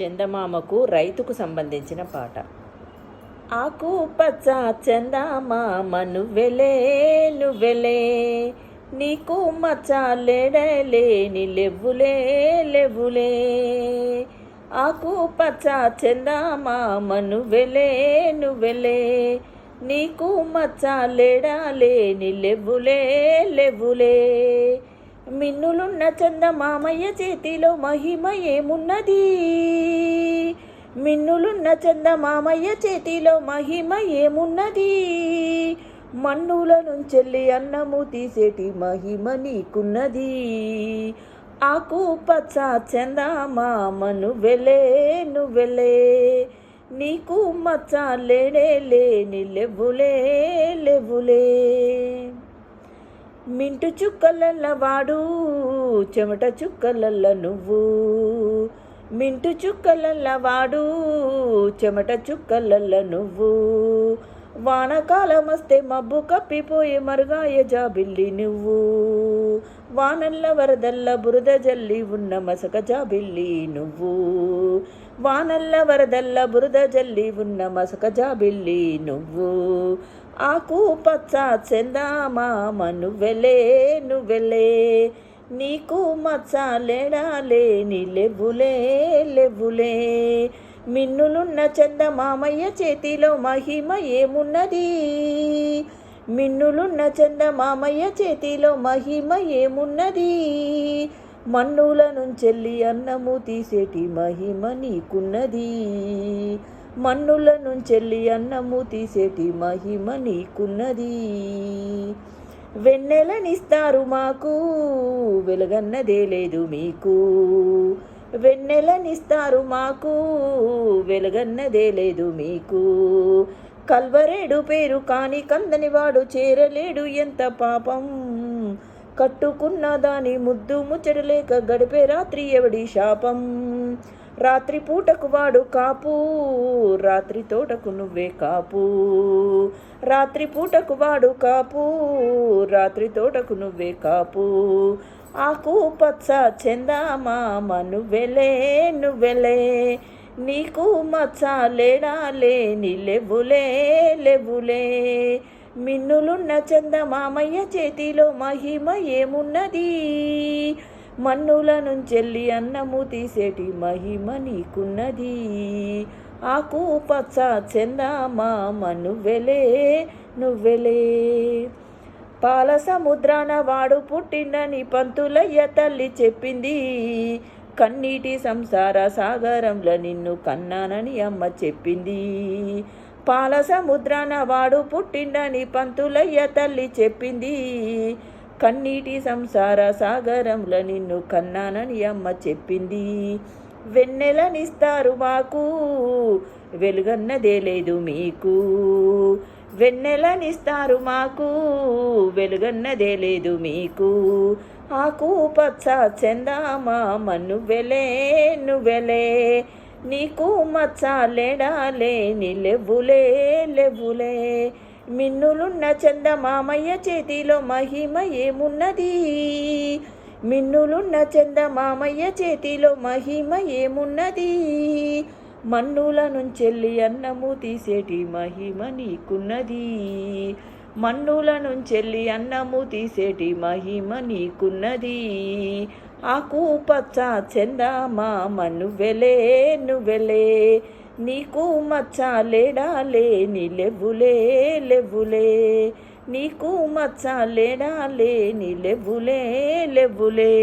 చందమామకు రైతుకు సంబంధించిన పాట. ఆకు పచ్చ చందమామ నువ్వెలే నువ్వెలే నీకు మచ్చ లేడలేని లెవ్వులే లెవ్వులే. ఆకు పచ్చ చందమామ నువ్వెలే నువ్వెలే నీకు మచ్చ లేడలేని లెవ్వులే లెవ్వులే. మిన్నులున్న చందమామయ్య చేతిలో మహిమ ఏమున్నది? మిన్నులున్న చందమామయ్య చేతిలో మహిమ ఏమున్నది? మన్నుల నుంచెల్లి అన్నము తీసేటి మహిమ నీకున్నది. ఆకు పచ్చ మామను వెలే నువ్వెలే నీకు మచ్చ లేడే లేని లెవ్వులే లెవ్వులే. మింటు చుక్కలల్ల వాడు చెమట చుక్కలల్ల నువ్వు. మింటు చుక్కలల్ల వాడు చెమట చుక్కలల్ల నువ్వు. వానకాలం వస్తే మబ్బు కప్పిపోయి మరుగాయ జాబిల్లి నువ్వు. వానల్ల వరదల్ల బురద జల్లి ఉన్న మసక జాబిల్లి నువ్వు. వానల్ల వరదల్ల బురద జల్లి ఉన్న మసక జాబిల్లి నువ్వు. ఆకు పచ్చ చెందామామ నువ్వెలే నువ్వెలే. నీకు మచ్చ లేడా నీ లెవ్వులే లెవ్వులే. మిన్నులున్న చందమామయ్య చేతిలో మహిమ ఏమున్నది? మిన్నులున్న చందమామయ్య చేతిలో మహిమ ఏమున్నది? మన్నుల నుంచెల్లి అన్నము తీసేటి మహిమ నీకున్నది. మన్నుల నుంచెల్లి అన్నము తీసేటి మహిమ నీకున్నది. వెన్నెలనిస్తారు మాకు వెలుగన్నదే లేదు మీకు. వెన్నెలనిస్తారు మాకు వెలుగన్నదే లేదు మీకు. కల్వరేడు పేరు కాని కందని వాడు చేరలేడు ఎంత పాపం. కట్టుకున్న దాని ముద్దు ముచ్చటలేక గడిపే రాత్రి ఎవడి శాపం. రాత్రి పూటకు వాడు కాపు రాత్రి తోటకు నువ్వే కాపు. రాత్రి పూటకు వాడు కాపు రాత్రి తోటకు నువ్వే కాపు. ఆకు పచ్చ చందామామ నువ్వెలే నువ్వెలే నీకు మచ్చ లేడాలే నీ లెవ్వులే మిన్నులున్న చందమామయ్య చేతిలో మహిమ ఏమున్నది? మన్నుల నుంచెల్లి అన్నము తీసేటి మహిమ నీకున్నది. ఆకు పచ్చ చందమామ నువ్వెలే నువ్వెలే పాల సముద్రాన వాడు పుట్టిండని పంతులయ్య తల్లి చెప్పింది. కన్నీటి సంసార సాగరంలో నిన్ను కన్నానని అమ్మ చెప్పింది. పాల సముద్రాన వాడు పుట్టిండని పంతులయ్య తల్లి చెప్పింది. కన్నీటి సంసార సాగరంలో నిన్ను కన్నానని అమ్మ చెప్పింది. వెన్నెలనిస్తారు మాకు వెలుగన్నదే లేదు మీకు. వెన్నెలనిస్తారు మాకు వెలుగన్నదే లేదు మీకు. ఆకు పచ్చ చందామామ నువ్వెలే నువ్వెలే నీకు మచ్చ లేడాలే నీ లెవ్వులే లెవ్వులే. మిన్నులున్న చందమామయ్య చేతిలో మహిమ ఏమున్నది? మిన్నులున్న చందమామయ్య చేతిలో మహిమ ఏమున్నది? మన్నుల నుంచెల్లి అన్నము తీసేటి మహిమ నీకున్నది. మన్నుల నుంచెల్లి అన్నము తీసేటి మహిమ నీకున్నది. ఆకు పచ్చ చందమామ నువ్వెలే నువ్వెలే నీకు మచ్చ లేడాలే నీ లెవ్వులే లెవ్వులే. నీకు మచ్చ లేడాలే నీ లెవ్వులే లెవ్వులే.